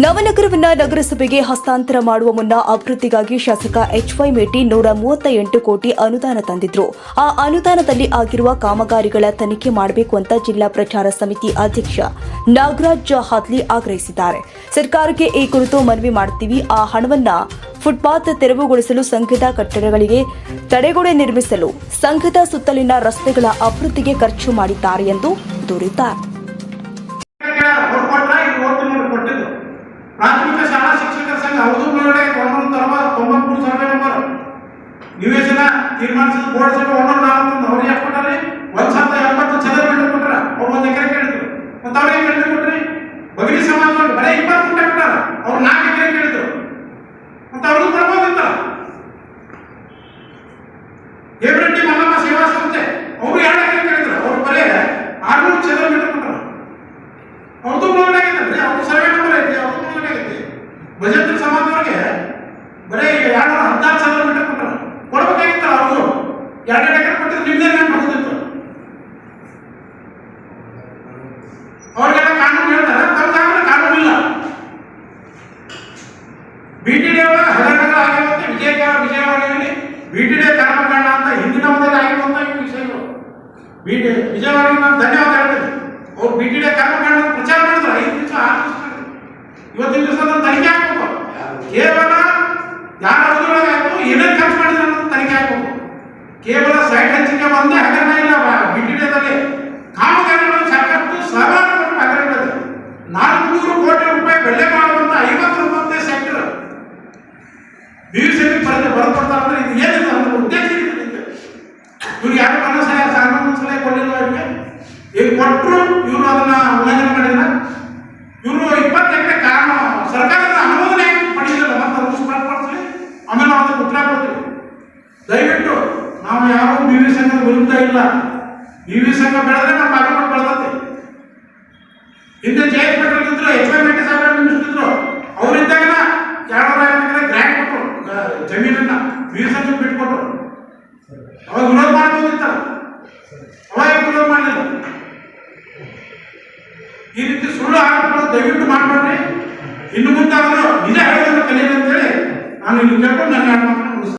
ನವನಗರವನ್ನ ನಗರಸಭೆಗೆ ಹಸ್ತಾಂತರ ಮಾಡುವ ಮುನ್ನ ಅಭಿವೃದ್ಧಿಗಾಗಿ ಶಾಸಕ ಎಚ್ ವೈ ಮೇಟಿ ನೂರ ಮೂವತ್ತ ಎಂಟು ಕೋಟಿ ಅನುದಾನ ತಂದಿದ್ರು. ಆ ಅನುದಾನದಲ್ಲಿ ಆಗಿರುವ ಕಾಮಗಾರಿಗಳ ತನಿಖೆ ಮಾಡಬೇಕು ಅಂತ ಜಿಲ್ಲಾ ಪ್ರಚಾರ ಸಮಿತಿ ಅಧ್ಯಕ್ಷ ನಾಗರಾಜ್ ಹಾದ್ಲಿ ಆಗ್ರಹಿಸಿದ್ದಾರೆ. ಸರ್ಕಾರಕ್ಕೆ ಈ ಕುರಿತು ಮನವಿ ಮಾಡುತ್ತೀವಿ ಆ ಹಣವನ್ನ ಫುಟ್ಪಾತ್ ತೆರವುಗೊಳಿಸಲು ಸಂಘದ ಕಟ್ಟಡಗಳಿಗೆ ತಡೆಗೋಡೆ ನಿರ್ಮಿಸಲು ಸಂಘದ ಸುತ್ತಲಿನ ರಸ್ತೆಗಳ ಅಭಿವೃದ್ಧಿಗೆ ಖರ್ಚು ಮಾಡಿದ್ದಾರೆ ಎಂದು ದೂರಿದ್ದಾರೆ. ಪ್ರಾಥಮಿಕ ಶಾಲಾ ಶಿಕ್ಷಕರ ಸಂಘ ಹೌದು ಬಿಡುಗಡೆ ಒಂದೊಂದು ತರವ ತೊಂಬತ್ಮೂರು ಸರ್ವೆ ನಂಬರ್ ನಿವೇಶನ ತೀರ್ಮಾನಿಸಿದ ಬೋರ್ಡ್ ಸಭೆ ಒಂದೊಂದು ನಾಲ್ಕು ಅವ್ರಿಗೆ ಎಷ್ಟು ಒಂದ್ ಸಾವಿರದ ಎಂಬತ್ತು ಚದರ ಮೀಟರ್ ಕೊಟ್ಟಾರ ಅವ್ರು ಎಕರೆ ಕೇಳಿದ್ರು ಮತ್ತೆ ಅವ್ರಿಗೆ ಕೇಳಿದ್ರು ಕೊಟ್ರಿ ಬಗಲಿ ಸಮಾಜ ಬರೀ ಇಪ್ಪತ್ತು ಗುಂಟೆ ಕೊಟ್ಟಾರ. ಅವ್ರು ನಾಲ್ಕು ಎಕರೆ ಕೇಳಿದ್ರು. ಮತ್ತೆ ಅವ್ರಿಗೆ ಕೊಡ್ಬೋದಿತ್ತ ಹೇಮರೆಡ್ಡಿ ಮಲ್ಲಮ್ಮ ಸೇವಾ ಸಂಸ್ಥೆ, ಅವರು ಎರಡು ಎಕರೆ ಕೇಳಿದ್ರು. ಅವ್ರು ಬರೀ ಆರ್ನೂರು ಚದರ ಮೀಟರ್ ಕೊಟ್ಟಾರ ಅವ್ರದ್ದು ಮುಳುಗಡೆ ಅವ್ರದ್ದು ಸರ್ವೆ ನಂಬರ್ ಐತಿ, ಅವ್ರದ್ದು. ಮುಳುಗಡೆ ಬಜೆಟ್ ಸಮಾಜದವ್ರಿಗೆ ಬರೀ ಎರಡು ಹದಿನಾರು ಸಾವಿರ ಮೀಟರ್ ಕೊಟ್ಟರು ಕೊಡ್ಬೇಕಾಗಿತ್ತು ಅವರು. ಎರಡೆರಡು ಎಕರೆ ಕೊಟ್ಟಿದ್ದು ನಿಮ್ದೇ ನೆನಪು ಹೋಗುದಿತ್ತು ಅವ್ರಿಗೆಲ್ಲ ಕಾನೂನು ಹೇಳ್ತಾರೆ. ತಮ್ಗೆ ಕಾನೂನು ಇಲ್ಲ. ಬಿ ಟಿ ಡಿ ಹಗರಣಗಳು ಆಗಿರುತ್ತೆ. ವಿಜಯಕಾರ ವಿಜಯವಾಣಿಯಲ್ಲಿ ಬಿ ಟಿ ಡಿ ಕರ್ಮಕಾಂಡ ಅಂತ ಹಿಂದಿನ ಅವಧಿಯಲ್ಲಿ ಆಗಿರುವಂತ ಈ ವಿಷಯಗಳು. ಬಿ ಟಿ ವಿಜಯವಾಣಿಗೆ ನಾನು ಧನ್ಯವಾದ ಹೇಳ್ತೀನಿ. ಅವ್ರು ಬಿ ಕರ್ಮಕಾಂಡ ಪ್ರಚಾರ ಮಾಡಿದ್ರು ಐದು ದಿವಸ ಆರು ದಿವಸ ಮಾಡಿದ್ರು ಇವತ್ತಿನ ದಿವಸ ನಾನು ತನಿಖೆ ಹಾಕ್ಬೇಕು. ಕೇವಲ ಯಾರ ಅವಧಿಯೊಳಗೆ ಆಯ್ತು ಏನೇನು ಖರ್ಚು ಮಾಡಿದ್ರೆ ಅನ್ನೋದು ತನಿಖೆ ಹಾಕ್ಬೇಕು. ಕೇವಲ ಸೈಟ್ ಹಂಚಿಕೆ ಒಂದೇ ಹಗರಣ ಇಲ್ಲ, ಬಿ ಟಿ ಡಿದಲ್ಲಿ ಕಾಮಗಾರಿಗಳು ಸಾಕಷ್ಟು ಕೋಟಿ ಹಗರಣಗಳಿದೆ ನಾಲ್ಕುನೂರು ಕೋಟಿ ರೂಪಾಯಿ ಬೆಲೆ ಮಾಡುವಂತ ರೂಪಾಯಿ ಸೆಕ್ಟರ್ ಬೀರ್ಸಲ್ಲಿ ಬರೆದು ಬರಕೊಡ್ತಾರೆ ಅಂದ್ರೆ ಇದು ಏನಿದೆ ಅಂದ್ರೆ ಉದ್ದೇಶ ಇವ್ರಿಗೆ ಯಾರು ಮನಸ್ಸಾಯ ಕಾನೂನು ಸಲಹೆ ಕೊಡಲಿಲ್ಲ ಇವ್ರಿಗೆ? ಈಗ ಕೊಟ್ಟರು ಇವರು ಅದನ್ನ ಉಲ್ಲಂಘನೆ ಮಾಡಿಲ್ಲ ಇವರು ಇಪ್ಪತ್ತೆಂಟನೇ ಕಾರಣ ಸರ್ಕಾರದ ಅನುಮೋದನೆ ಯಾಕೆ ಪಡೆಯಲಿಲ್ಲ. ಮತ್ತೆ ಅದನ್ನು ಸ್ಪಷ್ಟಪಡಿಸಲಿ ಆಮೇಲೆ ನಾವು ಅದಕ್ಕೆ ಉತ್ತರ ಕೊಡ್ತೀವಿ. ದಯವಿಟ್ಟು ನಾವು ಯಾರು ಬಿ ವಿ ಸಂಘದ ವಿರುದ್ಧ ಇಲ್ಲ. ಬಿ ವಿ ಸಂಘ ಬೆಳೆದ್ರೆ ನಮ್ಮ ಬಾಗಲಕೋಟೆ ಬೆಳೆದತ್ತೆ ಹಿಂದೆ ಜೆ ಎಸ್ ಪಟೇಲ್ ಇದ್ರು, ಎಚ್ ವೈ ಮೆಟ್ಟಿ ಸಾಹೇಬ್ ನಿಮಿಷಿದ್ರು ಅವರಿದ್ದಾಗ ಎರಡು ನೂರ ಐವತ್ತು ಎಕರೆ ಗ್ರ್ಯಾಂಟ್ ಕೊಟ್ಟರು. ಜಮೀನನ್ನ ಬಿ ವಿ ಸಂಘಕ್ಕೆ ಬಿಟ್ಕೊಟ್ರು. ಅವಾಗ ವಿರೋಧ ಮಾಡ್ಬೋದಿತ್ತ ಅವಾಗ ವಿರೋಧ ಮಾಡಲಿಲ್ಲ? ದಯವಿಟ್ಟು ಮಾಡಬೇಡ್ರಿ ಇನ್ನು ಮುಂದೆ ಅವರು ನಿಜ ಹೇಳೋದನ್ನು ಕಲಿಯಲಿ ಅಂತೇಳಿ ನಾನು ಇಲ್ಲಿ ಕೇಳ್ಕೊಂಡು ನನ್ನ